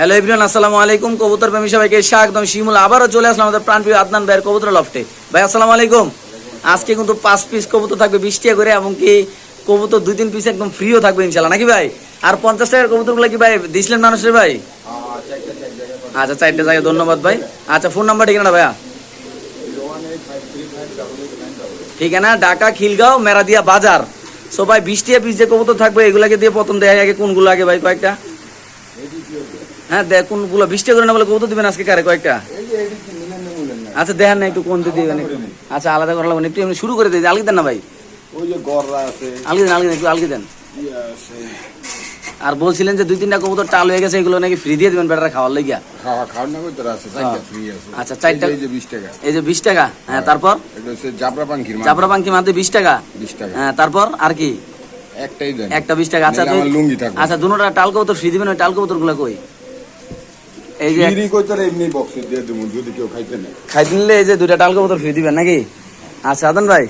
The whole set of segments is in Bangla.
হ্যালো এভরিওয়ান আসসালামু আলাইকুম। কবুতর প্রেমী সবাইকে স্বাগতম। শিমুল আবারও চলে আসলাম আমাদের প্রাণপ্রিয় আদনান ভাইয়ের কবুতর লফটে ভাই, আসসালামু আলাইকুম। আজকে কিন্তু পাঁচ পিস কবুতর থাকবে বিশ টাকা করে কি কবুতর দুই, তিন পিস একদম ফ্রিও থাকবে ইনশাল্লাহ নাকি ভাই? আর পঞ্চাশ টাকার কবুতরগুলো কি ভাই দিছিলেন মানুষের ভাই? আচ্ছা চারটে জায়গায় ধন্যবাদ ভাই। আচ্ছা ফোন নাম্বার ঠিকানা ভাইয়া? ঠিকানা ঢাকা, খিলগাঁও, মেরাদিয়া বাজার। সো ভাই বিশ টাকা পিস যে কবুতর থাকবে, এগুলাকে দিয়ে প্রথম দেয় আগে কোনগুলো আগে ভাই কয়েকটা। হ্যাঁ দেখ কোনগুলো বিশ টাকা করে না বলে কবুতর দিবেন আজকে কারে কয়েকটা? আচ্ছা দেখেন না একটু কোনতে দিবেন আচ্ছা আলাদা করা লাগবে একটু শুরু করে দিই আলগি দেন না ভাই? ওই যে গররা আছে। আলগি দেন আলগি দেন একটু আলগি দেন। আর বলছিলেন যে দুই তিনটা কবুতর টাল হয়ে গেছে এগুলো নাকি ফ্রি দিয়ে দিবেন বেটারা খাওয়ার লাগিয়া? আছে আচ্ছা, চারটা- এই যে 20 টাকা। এই যে বিশ টাকা হ্যাঁ তারপর? এটা হচ্ছে জাবরা পাঙ্কি মাঝে বিশ টাকা? 20 টাকা। হ্যাঁ তারপর আর কি? একটাই দেন। একটা বিশ টাকা আচ্ছা আচ্ছা দুটা টাল কবুতর ফ্রি দিবেন ওই টাল কবুতরগুলা কই? এই যে ফ্রি কই তোরা এমনি বক্সে দিয়ে দেবো যদি কেউ খাইতে নেই খাইতে নিলে এই যে দুইটা টাল বোতল ফ্রি দিবেন নাকি? আচ্ছা আদন ভাই।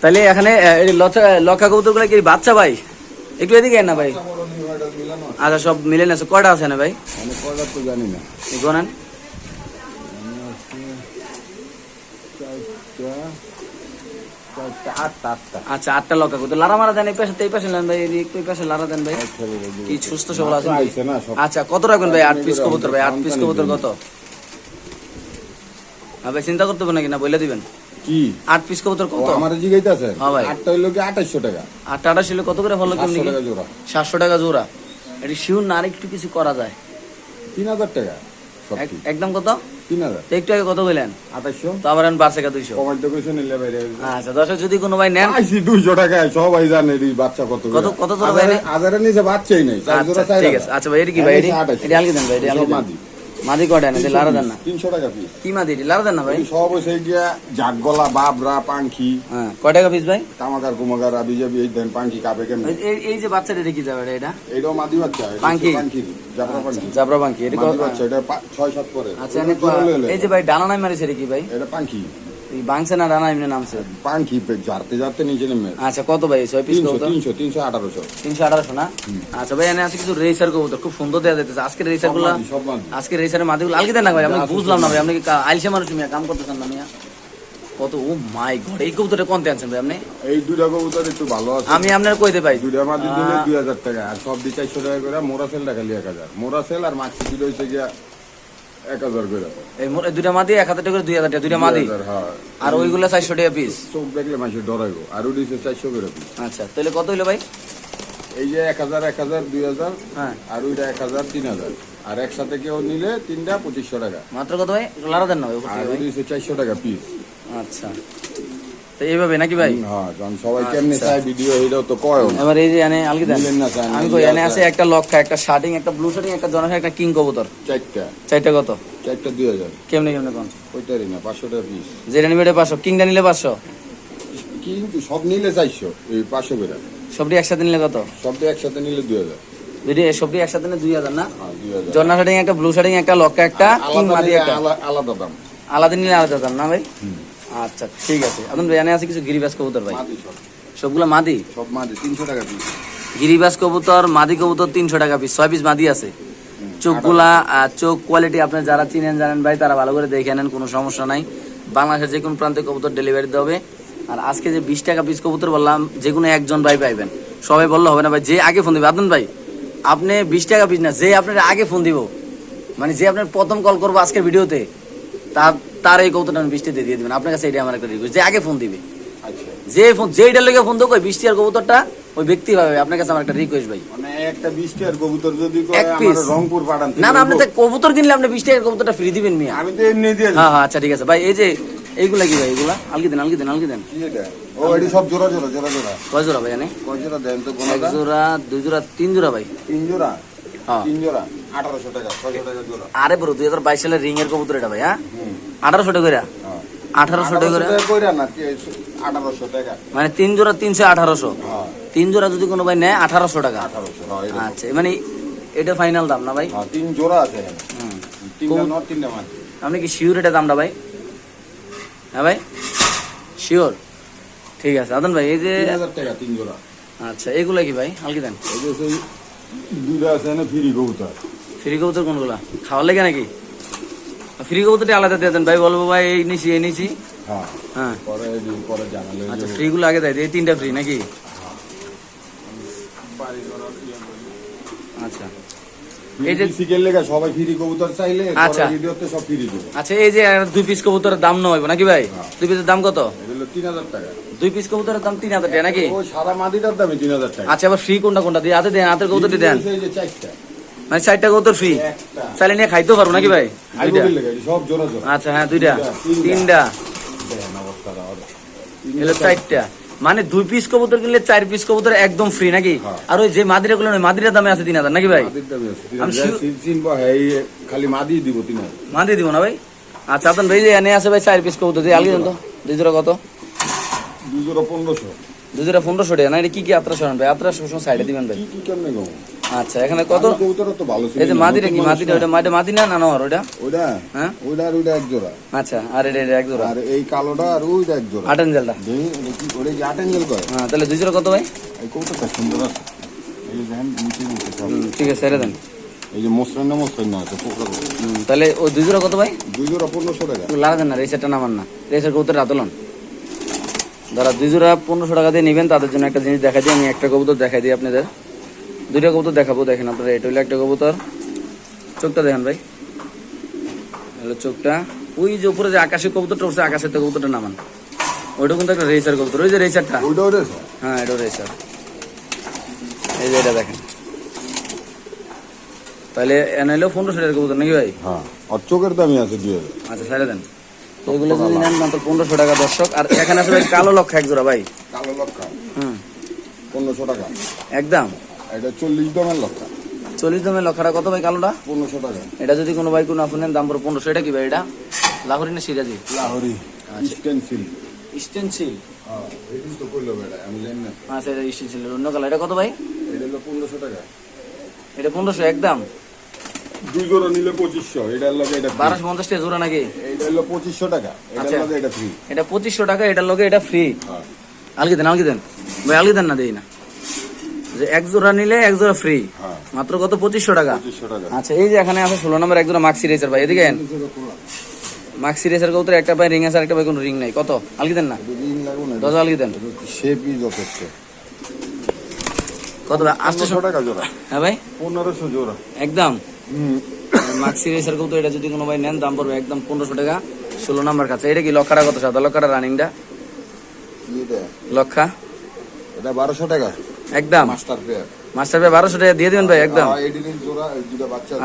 তাহলে এখানে লক্ষা কবুতরগুলো কি বাচ্চা ভাই? একটু এদিকে না ভাই। আচ্ছা সব মিলে নেছে কয়টা আছে না ভাই? কয়টা তো জানি না। গোনান চারটা চারটা আটটা আটটা আচ্ছা আটটা লক্ষা কবুতর লারা মারা দেন এই পাশে এই পাশে নেন ভাই এই পাশে লারা দেন ভাই। কি সুস্থ সবল আচ্ছা কত রাখবেন ভাই? আট পিস কবুতর ভাই আট পিস কবুতর কত? ভাই চিন্তা করতে হবে নাকি না বলে দিবেন? কি? আট পিস কবুতর কত? আমার জিগাইতে আছে হ্যাঁ ভাই। আটটা হইল কি 2800 টাকা? আটটা আটা ছিল কত করে ফলো কেমনি 500 টাকা জোড়া। সাতশো টাকা জোড়া। এটি শিউর না আরেকটু কিছু করা যায়। 3000 টাকা। সব এক- ঠিক। একদম কত? 3000 তো একটু আগে কত বললেন 2800 তো আবার আমি বাড়ছে কা দুইশো। কমাইতে কইছে নিলে বাইরে আচ্ছা দশ যদি কোনো ভাই নেন আইসি 200 টাকা সবাই জানে এই বাচ্চা কত কত- কত জোড়া ভাই হাজারের নিচে বাচ্চাই নাই আচ্ছা ঠিক আছে। আচ্ছা ভাই এটি কি ভাই? এটি এটি 2800 এটি আলগি দেন ভাই এটি আলগি দেন। মাদি। কটা না লারা দেন না। 300 টাকা পিস। কি মাদি? লারা দেন না ভাই? সব হয়েছে গিয়া জাগগলা বাবরা পাঙ্খি হ্যাঁ কয় টাকা পিস ভাই? তামাকার কুমাকার আবি যাবি এই দেন পাঙ্খি কাপে কেন এই- যে বাচ্চাটা রেখে যাবে এটা? এইটাও মাদি বাচ্চা পাঙ্খি? পাঙ্খি জাবরা পাঙ্খি জাবরা পাঙ্খি এটা বাচ্চা এটা ছয় সাত করে আচ্ছা। এই যে ভাই ডানা নাই মারিছে রেখে কি ভাই? এটা পাঙ্খি বাংছে না ডানা এমনি নামছে? পাঙ্খি ঝাড়তে ঝাড়তে নিচে নেমে আচ্ছা কত ভাই? ছয় পিস কত তিনশো তিনশো আঠারোশো। তিনশো আঠারোশো না? আচ্ছা ভাই এনে আছে কিছু রেসার কবুতর। খুব সুন্দর দেওয়া যাইতেছে। আজকের রেসারগুলা মাদি, সব মাদি। আজকে রেসারের মাদিগুলো আলগে দেন না ভাই আমি বুঝলাম না ভাই আপনি কি মানুষ মিয়া কাম করতেছেন না মিয়া? কত ও মাই গড এই কবুতরটা কোনতে আনছেন ভাই আপনি? এই দুটা কবুতর একটু ভালো আছে। আমি আপনার কইতে পাই। দুটা মাদি দিলে দুই হাজার টাকা আর সব দিয়ে চারশো টাকা করে মোরা সেল হাজার। মোরা সেল আর মাছি দিলে হয়েছে গিয়া এক হাজার করে। এই দুইটা মাদি এক হাজার টাকা দুই হাজার টাকা দুইটা মাদি? হ্যাঁ। আর ওইগুলো চারশো টাকা পিস চোখ দেখলে মানুষ ডরাইব। আর ওটি চারশো করে। আচ্ছা তাহলে কত হইল ভাই? এই যে এক হাজার এক হাজার দুই হাজার হ্যাঁ। আর ওইটা এক হাজার তিন হাজার। আর একসাথে কেউ নিলে তিনটা পঁচিশশো টাকা। মাত্র কত ভাই? লারা দেন না চারশো টাকা পিস আচ্ছা। তো এইভাবে নাকি ভাই? হ্যাঁ কারণ সবাই কেমনি চায় ভিডিও এটাও তো কয় এবার এই যে এনে আলগি দেন। আমি কই এনে আছে। একটা লক্ষা একটা শার্টিং একটা ব্লু শার্টিং একটা জনসা একটা কিং কবুতর। চারটা। চারটা কত? চারটা দুই হাজার। কেমনে কেমনে কোন? ওইটারই না পাঁচশো টাকা পিস যেটা নিবে এটা পাঁচশো কিংটা নিলে পাঁচশো? কিন্তু সব নিলে চারশো এই পাঁচশো করে। সবটি একসাথে নিলে কত? সবটা একসাথে নিলে দুই হাজার। দুইটি সবটি একসাথে নিলে দুই হাজার না? হ্যাঁ জন্না শার্টিং একটা ব্লু শার্টিং একটা লক্ষা একটা কিং মাদি একটা। আলাদা দাম। আলাদা নিলে আলাদা দাম না ভাই? আচ্ছা ঠিক আছে। এখন ভাই আছে কিছু গিরিবাস কবুতর ভাই? সবগুলো মাদি? সব মাদি তিনশো টাকা পিস গিরিবাস কবুতর মাদি কবুতর তিনশো টাকা পিস ছয় পিস মাদি আছে। চোখগুলা চোখ কোয়ালিটি আপনি যারা চিনেন জানেন ভাই তারা ভালো করে দেখে নেন কোনো সমস্যা নাই। বাংলাদেশের যে কোনো প্রান্তে কবুতর ডেলিভারি দিতে হবে। আর আজকে যে বিশ টাকা পিস কবুতর বললাম যে কোনো একজন ভাই পাইবেন। সবাই বললে হবে না ভাই যে আগে ফোন দিবে। আদন ভাই আপনি বিশ টাকা পিস না যে আপনার আগে ফোন দিব। মানে যে আপনার প্রথম কল করব আজকের ভিডিওতে তার তার এই কবুতরটা আমি বৃষ্টিতে দিয়ে দিবেন। আপনার কাছে এটাই আমার একটা রিকোয়েস্ট যে আগে ফোন দিবে। আচ্ছা। যে ফোন যেইটার লেগে ফোন দেবো বৃষ্টি আর কবুতরটা ওই ব্যক্তি পাবে আপনার কাছে আমার একটা রিকোয়েস্ট ভাই। মানে একটা বিশ টাকার কবুতর যদি এক আমার রংপুর পাঠান না না আপনি তো কবুতর কিনলে আপনি বৃষ্টি আর কবুতরটা ফ্রি দিবেন মিয়া। আমি তো এমনি দিয়ে হ্যাঁ হ্যাঁ আচ্ছা ঠিক আছে। ভাই এই যে এইগুলা কি ভাই এগুলা আলগি দেন আলগি দেন আলগি দেন। ও এটি সব জোড়া জোড়া জোড়া জোড়া। কয় জোড়া ভাই এনে? কয় জোড়া দেন তো এক জোড়া দুই জোড়া তিন জোড়া ভাই। তিন জোড়া? হ্যাঁ। আরে বড় দুই হাজার বাইশ সালের রিং এর কবুতর এটা ভাই হ্যাঁ? আঠারোশো টাকা হ্যাঁ। আঠারোশো টাকা মানে তিন জোড়া তিনশো আঠারোশো। হ্যাঁ। তিন জোড়া যদি কোনো ভাই নেয় আঠারোশো টাকা। আচ্ছা মানে এটা ফাইনাল দাম না ভাই? তিন জোড়া আছে আপনি কি শিওর এটা দামটা ভাই? হ্যাঁ ভাই? শিওর ঠিক আছে আদন ভাই এই যে আচ্ছা এগুলা কি ভাই? হালকি দেন। দুইটা আছে না ফ্রি কবুতর। ফ্রি কবুতর কোনগুলা? খাওয়ার লেগে নাকি? ফ্রি কবুতরটা আলাদা দিয়ে দেন। ভাই বলব ভাই এই নিছি এই নিছি। হ্যাঁ। হ্যাঁ। আচ্ছা ফ্রি গুলো আগে দেয় এই তিনটা ফ্রি নাকি? আচ্ছা। এই যে শিখের লেগে সবাই ফ্রি কবুতর চাইলে আচ্ছা। ভিডিওতে সব ফ্রি দেবো। আচ্ছা এই যে একটা দুই পিস কবুতরের দাম নয় নাকি ভাই? হ্যাঁ। দুই পিসের দাম কত? টাকা। দুই পিস কবুতরের দাম টাকা নাকি? সারা মাদিটার টাকা। আচ্ছা আবার ফ্রি কোনটা কোনটা? দিয়ে হাতে দেন হাতের কবুতরটি দেন। এই যে চারটা। মানে চারটা কবুতর ফ্রি চাইলে নিয়ে খাইতেও পারব নাকি ভাই? দুইটা। সব জোড়া জোড়া। আচ্ছা হ্যাঁ দুইটা। তিনটা। এগুলো চারটা। মানে দুই পিস কবুতর কিনলে চার পিস কবুতর একদম ফ্রি নাকি? হ্যাঁ। আর ওই যে মাদিরা গুলো মাদিরা দামে আছে তিন হাজার নাকি ভাই? খালি মাদি দিব তিন হাজার। মাদি দিব না ভাই? আচ্ছা আপনার ভাই যে এনে আছে ভাই চার পিস কবুতর দিয়ে আলগি তো দুই জোড়া কত? দুই জোড়া পনেরোশো। দুই জোড়া পনেরোশো টাকা না এটা কি কি আত্রা সরান ভাই? আত্রা সবসময় সাইডে দিবেন ভাই। কি কেমনে? আচ্ছা এখানে কত আমি কবুতরও তো ভালো ছিল এই যে মাদিটা কি মাদিটা ওটা মাটি মাদি না না ওটা না। ওইটা? হ্যাঁ ওইটা আর ওইটা এক জোড়া। আচ্ছা আর এটা এক জোড়া আর এই কালোটা আর ওইটা এক জোড়া। আট এঞ্জেলটা কি- ওটা কি আট অ্যাঙ্গেল করে? হ্যাঁ তাহলে দুই জোড়া কত ভাই এই কবুতরটা সুন্দর আছে। এই দেখেন, ঠিক আছে ছেড়ে দেন এই যে মসৃণ না মসৃণ না আছে, তাহলে ওই দুই জোড়া কত ভাই দুই জোড়া পনেরোশো টাকা। লাগা দেন না রেসারটা নামান না রেসার কবুতর রাতলন যারা দুই জোড়া পনেরোশো টাকা দিয়ে নেবেন তাদের জন্য একটা জিনিস দেখা দিই আমি একটা কবুতর দেখাই দিই আপনাদের দুইটা কবুতর দেখাবো দেখেন আপনারা এটা হলো একটা কবুতর। চোখটা দেখেন ভাই। হলো চোখটা। ওই যে উপরে যে আকাশের কবুতরটা উঠছে আকাশের তো কবুতরটা নামান। ওইটা কিন্তু একটা রেসার কবুতর। ওই যে রেসারটা ওইটা ওটা আছে? হ্যাঁ এটা রেসার এই যে এটা দেখেন। তাহলে এনে হলো পনেরোশো টাকার কবুতর নাকি ভাই? হ্যাঁ। আর চোখের দামই আছে দুই হাজার আচ্ছা ছেড়ে দেন। তো এগুলো যদি নেন মাত্র পনেরোশো টাকা দর্শক। আর এখানে আছে ভাই কালো লক্ষ এক জোড়া ভাই। কালো লক্ষা, হুম। পনেরোশো টাকা। একদম। এটা চল্লিশ দমের লক্ষা, চল্লিশ দামের লক্ষটা কত ভাই কালোটা? পনেরোশো টাকা। এটা যদি কোনো ভাই কোনো আপনি নেন দাম পড়ো পনেরোশো। এটা কি ভাই এটা? লাহোরি না সিরাজি? লাহোরি, স্টেনসিল। স্টেনসিল হ্যাঁ। আচ্ছা এটা স্টেনসিল অন্য কালার এটা কত ভাই? এটা হলো পনেরোশো টাকা। এটা পনেরোশো একদম? দুই জোড়া নিলে পঁচিশশো, এটার লগে এটা। বারোশো পঞ্চাশ টাকা জোড়া নাকি? এইটা হলো পঁচিশশো টাকা, এটার আচ্ছা। লগে এটা free। এটা পঁচিশশো টাকা এটার লগে এটা ফ্রি হ্যাঁ, আলগি দেন আলগি দেন। ভাই আলগি দেন না দেই না। যে এক জোড়া নিলে এক জোড়া ফ্রি হ্যাঁ, মাত্র কত? পঁচিশশো টাকা। আচ্ছা এই যে এখানে আছে ষোলো নম্বর একজন মাক্সি রেসার ভাই। এদিকে। মাক্সি রেসার কৌতর একটা পাই রিং আছে আর একটা পাই কোনো রিং নাই। কত? আলগি দেন না। দশ আলগি দেন। শেপই যথেষ্ট। কত আটশো টাকা জোড়া, হ্যাঁ ভাই। পনেরোশো জোড়া। একদম। মাক্সি রেসার কৌতর এটা যদি কোনো ভাই নেন দাম পড়বে একদম পনেরোশো টাকা। ষোলো নাম্বার কাছে। এটা কি লক্ষাটা কত? সাদা লক্ষাটা রানিংটা লক্ষা? এটা বারোশো টাকা। একদম। মাস্টার পেয়ার মাস্টার ভাই বারোশো টাকা দিয়ে দিবেন ভাই একদম।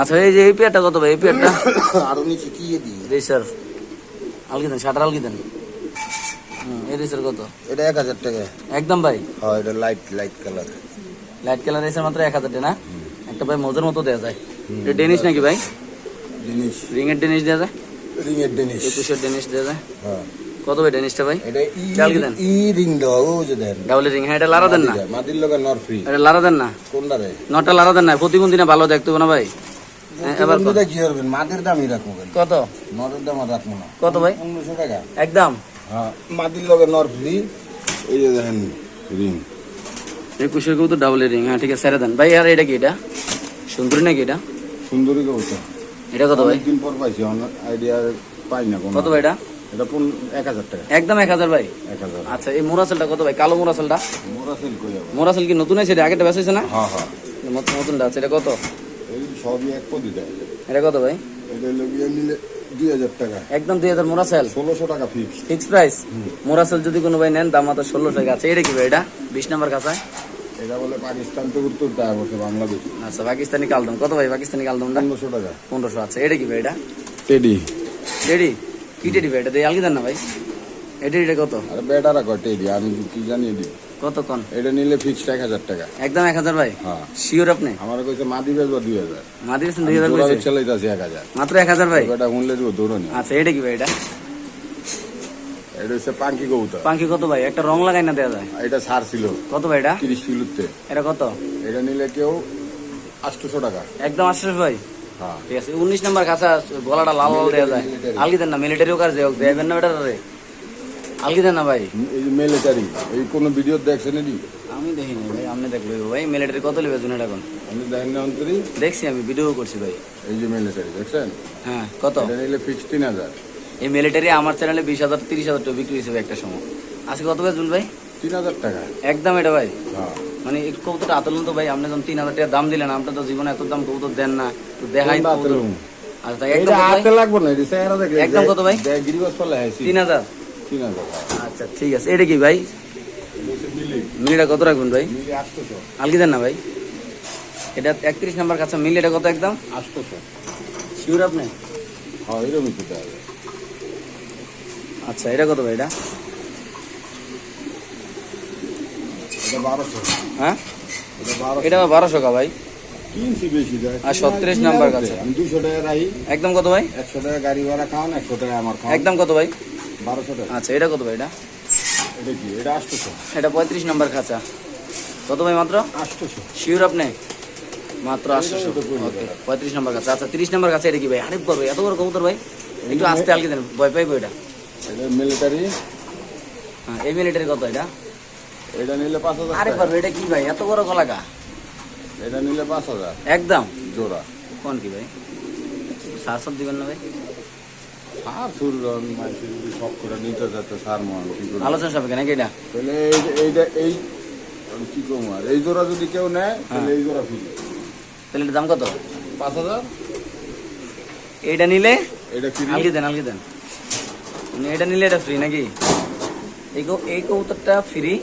আচ্ছা এই যে এই পেয়ারটা কত ভাই এই পেয়ারটা? আরও নিচে কি দিই রেসার আলগি দেন শাটার আলগি দেন এই রেসার কত? এটা এক হাজার টাকা। একদম ভাই। হ্যাঁ এটা light light colour light colour racer মাত্র এক হাজার টাকা না? একটা ভাই মজার মতো দেওয়া যায়। এটা ডেনিশ নাকি ভাই? জিনিস রিং এর ডেনিশ দেওয়া যায়? রিং এর জিনিস একুশের ডেনিশ দেওয়া যায়? হ্যাঁ। কত ভাই ডেনিশটা ভাই? এটা ই কালকে দেন। ই রিং দাও যে দেন। ডাবল রিং হ্যাঁ এটা লারা দেন না? মাদির লগে নর ফ্রি এটা লারা দেন না? কোনটা রে নটা লারা দেন না প্রতিদিন দিনে ভালো দেখতে না ভাই? হ্যাঁ, এবার কত? প্রতিবন্ধীটা কি করবেন মাদির দামই রাখব কত? নরের দাম রাখব না। কত ভাই? টাকা। একদম? হ্যাঁ মাদির লগে নর ফ্রি এই যে দেখেন রিং একুশের কেউ তো ডাবল রিং হ্যাঁ ঠিক আছে ছেড়ে দেন। ভাই আর এটা কি এটা? সুন্দরী নাকি এটা? সুন্দরী কবুতর। এটা কত ভাই? অনেকদিন পর পাইছি আইডিয়া পাই না কত ভাই এটা? এটা কোন এক হাজার টাকা? একদম এক হাজার ভাই। এক হাজার। আচ্ছা এই মোরাসেলটা কত ভাই? কালো মোরাসেলটা? মোরা সেল কই মোরাসেল কি নতুন আছে? এটা আগেটা বেসেছে না? হ্যাঁ হ্যাঁ। নতুনটা আছে এটা কত? এই সবই এক পদি এটা কত ভাই? এটা হলো নিলে দুই হাজার টাকা। একদম দুই হাজার মোরাসেল। ষোলোশো টাকা ফিক্স ফিক্স প্রাইস মোরাসেল যদি কোনো ভাই নেন দাম মাত্র ষোলো টাকা আছে। এটা কি ভাই এটা? বিশ নাম্বার কাছে এটা বলে পাকিস্তান থেকে উত্তর বাংলাদেশ। আচ্ছা পাকিস্তানি কালদম। কত ভাই পাকিস্তানি কালদমটা? পনেরোশো টাকা। পনেরোশো আছে এটা কি ভাই এটা? টেডি। টেডি? কি টেডি ভাই এটা দিয়ে আলগি দেন না ভাই? এটা এটা কত? আর বেটারা কয় টেডি আমি কি জানি দি কত কন? এটা নিলে ফিক্সড এক হাজার টাকা। একদম এক হাজার ভাই? হ্যাঁ। শিওর আপনি? আমার কইছে বেচবা দুই হাজার। মা দিয়েছেন দুই হাজার করেছে চালাইতেছি এক হাজার। মাত্র এক হাজার ভাই? এটা শুনলে দিব দৌড়নি আচ্ছা এটা কি ভাই এটা? এটা হচ্ছে পাঙ্কি কবুতর। পাঙ্কি কত ভাই? একটা রং লাগাই না যায়? এটা সার ছিল। কত ভাই এটা? তিরিশ কিলোতে। এটা কত? এটা নিলে কেউ আটশোশো টাকা। একদম আশ্বাস ভাই? ঠিক আছে উনিশ নাম্বার কাঁচা গলাটা লাল লাল দেওয়া যায়। আলগি দেন না মিলিটারিও কাজ দেওয়া দেবেন না বেটার রে। আলগি দেন না ভাই। এই মিলিটারি এই কোনো ভিডিও দেখছেন এটি আমি দেখিনি ভাই আমি সামনে দেখব ভাই মিলিটারি কত নেবে জুনেট এখন? আমি দেখেন না অন্তরি? দেখছি আমি ভিডিও করছি ভাই। এই যে মিলিটারি দেখছেন? হ্যাঁ কত? এটা নিলে ফিক্স তিন হাজার। এই মিলিটারি আমার চ্যানেলে বিশ হাজার তিরিশ হাজার টাকা বিক্রি হয়েছে একটা সময়। আজকে কত ভাই জুন ভাই? তিন হাজার টাকা। একদম এটা ভাই। হ্যাঁ। মানে এই কবুতরটা আতলন তো ভাই আপনি যখন তিন হাজার টাকা দাম দিলেন আপনার তো জীবনে এত দাম কবুতর দেন না। তো দেখাই কবুতর। আচ্ছা একদম কত ভাই? হ্যাঁ তিন হাজার। হাজার আচ্ছা ঠিক আছে। এটা কি ভাই? মিলিটা কত রাখবেন ভাই? আলগি দেন না ভাই। এটা একত্রিশ নাম্বার কাছে মিল এটা কত একদম? শিওর আপনি? হ্যাঁ আচ্ছা এটা কত ভাই এটা এটা বারোশো হ্যাঁ? এটা বারোশো। কা ভাই। আর 36 নাম্বার কাছে। আমি দুশো টাকা রাখি। একদম কত ভাই? একশো টাকা গাড়ি ভাড়া খাওয়ান একশো টাকা আমার খাওয়ান। একদম কত ভাই? বারোশো টাকা। আচ্ছা এটা কত ভাই এটা? এটা কি? এটা আটশোশো এটা পঁয়ত্রিশ নাম্বার খাঁচা। কত ভাই মাত্র? আটশোশো শিওর আপনি? মাত্র আটশোশো ওকে পঁয়ত্রিশ নাম্বার কাছে আচ্ছা তিরিশ নাম্বার কাছে এটা কি ভাই? আরেক করবে এত বড় কবুতর ভাই। একটু আস্তে আলকে দেন ভয় পাইবো এটা। এটা মিলিটারি হ্যাঁ এই মিলিটারি কত এটা? এটা নিলে পাঁচ হাজার আরে। পারবে এটা কি ভাই? এত বড় কলাকা এটা নিলে পাঁচ হাজার। একদম? জোড়া। কোন কি ভাই? সার সব দিবেন না ভাই? সার সুর মাইসে যদি সব করে নিতে যেতে সার মান কি করে আলোচনা সাপেক্ষে নাকি এটা? তাহলে এই- এইটা এই আমি কি কম আর? এই জোড়া যদি কেউ নেয় তাহলে হ্যাঁ। এই জোড়া ফ্রি। তাহলে এটার দাম কত? পাঁচ হাজার? এইটা নিলে? এটা ফ্রি? আলগি দেন আলগি দেন। মানে এটা নিলে এটা ফ্রি নাকি? এই কৌ- এই কৌতরটা ফ্রি।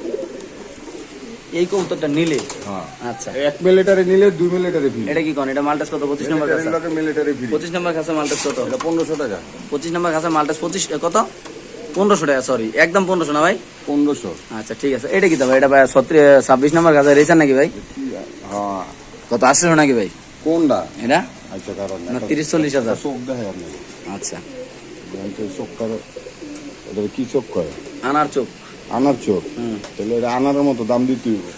এই কৌতরটা নিলে? হ্যাঁ। আচ্ছা। এক মিলিটারি নিলে দুই মিলিটারি ফ্রি এটা কি কোন? এটা মাল্টাস কত? পঁচিশ নম্বর কাছে মিলিটারি ফ্রি পঁচিশ নম্বর কাছে মাল্টাস কত? এটা পনেরোশো টাকা। পঁচিশ নম্বর কাছে মাল্টাস পঁচিশ কত? পনেরোশো টাকা সরি একদম পনেরোশো না ভাই? পনেরোশো। আচ্ছা ঠিক আছে। এটা কি তো ভাই? এটা ভাই ছত্রিশ ছাব্বিশ নম্বর কাছে রেছেন নাকি ভাই? হ্যাঁ। কত আটশো নাকি ভাই? কোনটা? এটা? আচ্ছা কারণ না তিরিশ চল্লিশ হাজার। চোখ দেখে আপনি আচ্ছা। চোখ করে কি চোখ করে আনার চোখ। আনার হুম। তাহলে এটা আনারের মতো দাম দিতে হবে।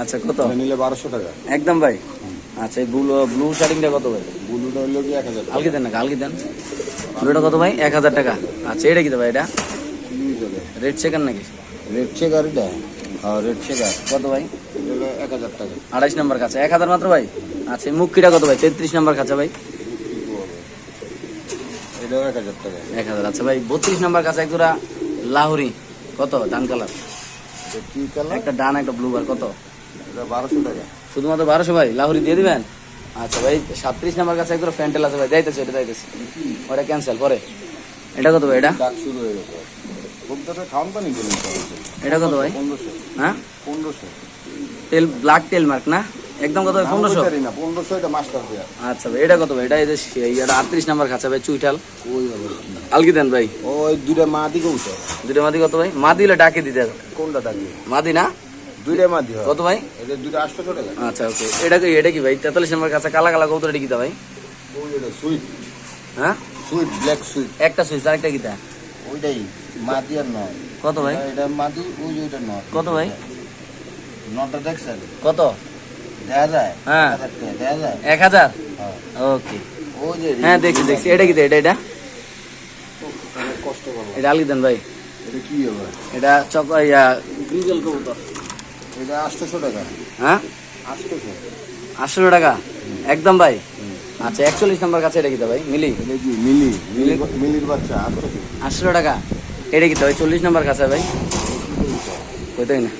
আচ্ছা কত? নিলে বারোশো টাকা। একদম ভাই। আচ্ছা এই ব্লু ব্লু শার্টিংটা কত ভাই? বুলুটা হইল কি এক হাজার আলগি দেন না আলগি দেন। ব্লুটা কত ভাই? এক হাজার টাকা। আচ্ছা এটা কি ভাই এটা? রেড সেকেন্ড নাকি? রেড চেকার এটা? রেড চেকার কত ভাই? এক হাজার টাকা। আড়াইশ নম্বর কাছে এক হাজার মাত্র ভাই? আচ্ছা মুখিটা কত ভাই? তেত্রিশ নম্বর কাছে ভাই। এক হাজার আচ্ছা ভাই বত্রিশ নম্বর কাছে এক জোড়া লাহুরি। কত ডান কালার? কি কালার? একটা ডান একটা ব্লু বার কত? বারোশো টাকা। শুধুমাত্র বারোশো ভাই লাহুরি দিয়ে দিবেন? আচ্ছা ভাই সাতত্রিশ নাম্বার কাছে এক জোড়া ফ্যান্টেল আছে ভাই যাইতেছে এটা যাইতেছে। ওটা ক্যান্সেল পরে। এটা কত ভাই এটা? শুরু হয়ে গেছে। এটা কত ভাই? পনেরোশো। হ্যাঁ? পনেরোশো। তেল ব্ল্যাক তেল মার্ক না? একদম কত ভাই পনেরোশো? না পনেরোশো এটা মাস্টার আচ্ছা ভাই এটা কত ভাই এটা এই যে আটত্রিশ নাম্বার খাচ্ছে ভাই চুইঠাল। ওই আলগি দেন ভাই। ওই দুটা মা দিকে উঠে দুটো মাদি কত ভাই? মাদি হলে ডাকে দিতে। কোনটা ডাকি? মাদি না? দুইটা মাদি হয়। কত ভাই? এটা দুইটা আটশোশো টাকা আচ্ছা ওকে। এটা কি এটা কি ভাই? তেতাল্লিশ নাম্বার কাছে কালা কালা কৌতর এটা কিতা ভাই? এটা সুইট। হ্যাঁ? Sweet black sweet. একটা সুইচ আরেকটা কিতা ওইটাই মাদি আর নয়। কত ভাই? এটা মাদি ওই ওইটা নয়। কত ভাই? নটা দেখছেন কত? দেখা যায়? হ্যাঁ। এক হাজার দেখা যায়? এক হাজার? হ্যাঁ। ওকে। হ্যাঁ দেখছি দেখছি। এটা কিতা এটা এটা? এটা আলগি দেন ভাই। এটা কি হবে? এটা চক ইয়া গ্রিজেল কবুতর। এটা আটশোশো টাকা। হ্যাঁ? আটশোশো। আটশো টাকা? একদম ভাই। আচ্ছা একচল্লিশ নাম্বার কাছে এটা কিতা ভাই? মিলি? মিলি? মিলি মিলির বাচ্চা আটশোশো। আটশো টাকা? এটা কিতা ভাই? চল্লিশ নাম্বার কাছে ভাই? ওইটাই না।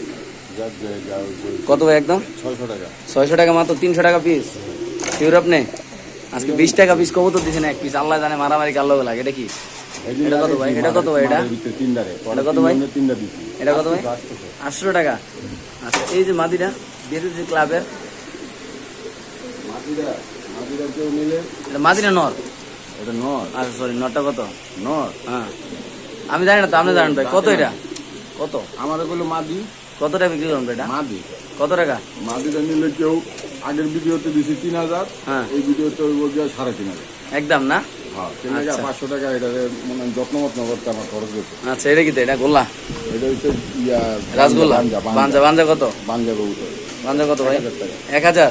কত ভাই একদম? ছয়শো টাকা। ছয়শো টাকা মাত্র তিনশো টাকা পিস ইউরোপ নে আজকে বিশ টাকা পিস কবুতর দিছে না এক পিস আল্লাহ জানে মারামারি কার লোক লাগে এটা কি? এটা কত ভাই? এটা কত ভাই এটা? মালের ভিতরে তিনটারে এটা কত ভাই? তিনজনে তিনটা দিচ্ছি এটা কত ভাই? আটশো টাকা। আচ্ছা এই যে মাদিটা দিয়ে ক্লাবের। মাদিরা মাদিরা এটা নর। আচ্ছা সরি নরটা কত? নয় হ্যাঁ। আমি জানি না তো আপনি জানেন ভাই। কত এটা? কত? আমার বলে মাদি। কত টাকা বিক্রি ভাই এটা? মাদি। কত টাকা? মাদিরা নিলে কেউ আগের ভিডিওতে দিছি তিন হাজার। হ্যাঁ। এই ভিডিওতে সাড়ে তিন হাজার। একদম না? আচ্ছা। পাঁচশো টাকা এটা মানে যত্ন মত্ন করতে আমার খরচ আচ্ছা এটা কি তো? এটা গোল্লা? এটা হচ্ছে ইয়া রাসগোল্লা? বাঞ্জা বাঞ্জা। কত? বাঞ্জা কবুতর। বাঞ্জা কত ভাই? এক হাজার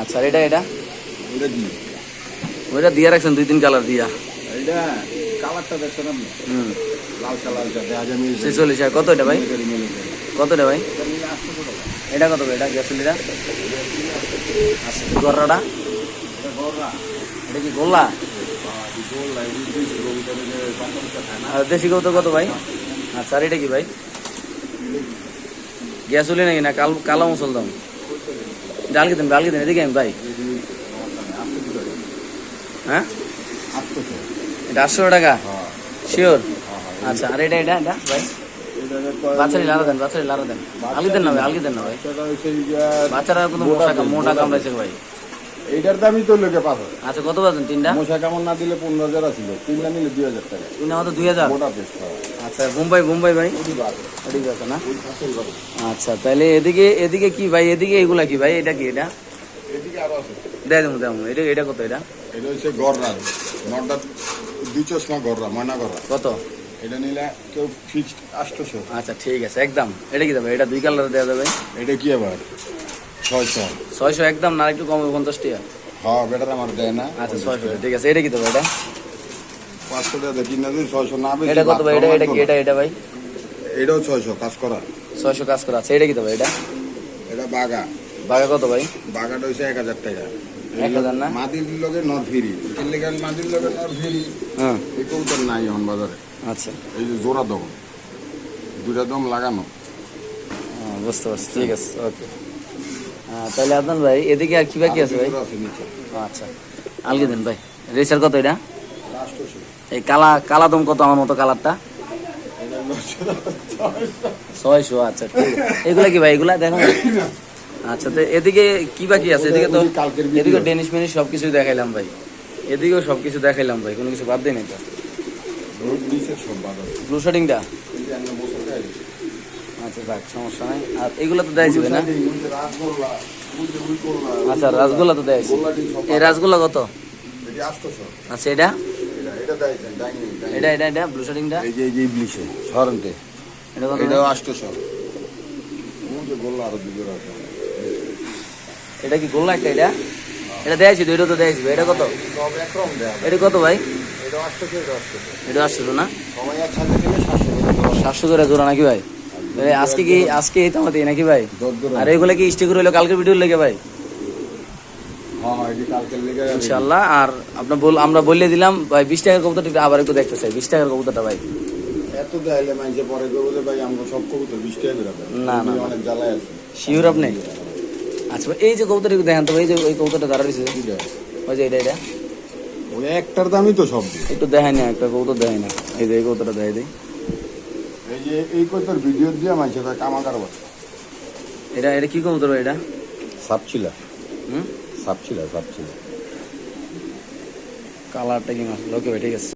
আচ্ছা এটা এটা? কি ওইটা দিয়ে রাখছেন দুই তিন কালার দিয়া? এটা কালারটা দেখছেন আপনি? হুম। লালচা দেখা ছেচল্লিশ কত এটা ভাই? কত এটা ভাই? এটা কত ভাই? এটা গ্যাসুলিটা? আচ্ছা গররাটা? এটা কি গোল্লা? দেশি কবুতর কত ভাই? আচ্ছা আর এটা কি ভাই? গ্যাসুলি নাকি না? কাল কালো মুসল দাম। ডালকে দেন ডালকে দেন এদিকে আমি ভাই। হ্যাঁ? এটা আটশো টাকা? শিওর আচ্ছা আর এটা এটা এটা, ভাই? বাচ্চারি লারা দেন, বাচ্চারি লারা দেন। আলগি দেন না ভাই আলগি দেন না ভাই। বাচ্চারা কোনো মোটা মোটা কামড়াইছে ভাই। এইটার দামই তো লোকে পাঁচ হাজার আচ্ছা কত বাজেন তিনটা? মশা কেমন না দিলে পনেরো হাজার আছিল তিনটা নিলে দুই হাজার টাকা। তিন আমাদের দুই হাজার? মোটা পেস আচ্ছা বোম্বাই বোম্বাই ভাই? এদিকে আছে। না? আচ্ছা তাহলে এদিকে এদিকে কি ভাই? এদিকে এগুলা কি ভাই? এটা কি এটা? এদিকে আরও আছে। দেয় দেবো দেবো এটা এটা কত এটা? এটা হচ্ছে গররা। নটা দুই চশমা গররা ময়না গররা। কত? এটা নিলে কেউ ফিক্সড আটশোশো আচ্ছা ঠিক আছে একদম। এটা কি দেবে? এটা দুই কালার দেওয়া যাবে? এটা কি আবার? ছয়শো। ছয়শো একদম না একটু কমবে পঞ্চাশ টাকা। হ্যাঁ বেটার আমার দেয় না। আচ্ছা ছয়শো ঠিক আছে। এটা কি দেবো এটা? পাঁচশো টাকা দেখি না দিই ছয়শো না এটা কত ভাই এটা এটা কি এটা এটা ভাই? এটাও ছয়শো কাজ করা। ছয়শো কাজ করা আছে এটা কি দেবো এটা? এটা বাগা কত ভাই? বাগাটা হচ্ছে এক হাজার টাকা। এক হাজার না? মাদির লগে নর ফিরি। ইলিগাল মাদির লগে নর ফিরি? হ্যাঁ। এই কবুতর নাই এখন বাজারে। আচ্ছা। এই যে জোড়া দম। দুটা দম লাগানো। হ্যাঁ, বুঝতে পারছি ঠিক আছে ওকে। তাহলে আদনান ভাই এদিকে আর কি বাকি আছে ভাই? আচ্ছা। আলগে দেন ভাই রেসার কত এটা? এই কালা কালা দম কত আমার মতো কালারটা? ছয়শো। আচ্ছা। এগুলা কি ভাই এগুলা দেখো আচ্ছা তো এদিকে কি বাকি আছে? এদিকে তো। এদিকে ডেনিশ মেনিশ সবকিছু দেখাইলাম ভাই। এদিকেও সবকিছু দেখাইলাম ভাই কোনো কিছু বাদ দেয় নাই তো ব্লু শার্টিংটা এই যে আমরা বসে খাই। আচ্ছা যাক সমস্যা নাই। আর এগুলো তো দেয় যাবে না? আচ্ছা রাসগোল্লা তো দেয় এই রাসগোল্লা কত? আচ্ছা এটা? এটা- এটা ব্লু শার্টিংটা এই যে এই যে ইবলিশে, সরেন্টে। এটা কত? গোল্লা আরও আছে। এটা কি গোল্লা একটা এটা? এটা দেয় তো এটা তো দেয় এটা কত। এটা কত ভাই। এটা না? সাতশো করে জোড়া নাকি ভাই, আজকে কি আজকে এই নাকি ভাই? আর এগুলো কি স্টিক রইল কালকে ভিডিও লেগে ভাই? হ্যাঁ, কালকের ইনশাল্লাহ আর আপনার বল আমরা বলে দিলাম ভাই বিশ টাকার কবুতরটা আবার একটু দেখতে চাই। বিশ টাকার কবুতরটা ভাই। এত পরে বলে ভাই আমরা সব কবুতর বিশ টাকা করে দেয়। না, না, অনেক জ্বালায় আছে। শিওর আপনি? আচ্ছা এই যে কবুতর দেখেন তো এই যে ওই কবুতরটা দাঁড়া রয়েছে? দেয়? ওই যে এটা এটা। ওই একটার দামই তো সব একটু দেখাই না একটা কবুতর দেখাই না। এই যে এই কবুতরটা দেখাই দিই। এই যে এই কবুতর ভিডিও দিয়ে মাইছে তার কামাকার বাচ্চা? এটা এটা কি কবুতর ভাই এটা? সাপ ছিল হুম? সাপ ছিল সাপ ছিল কালারটা কি ওকে ভাই ঠিক আছে।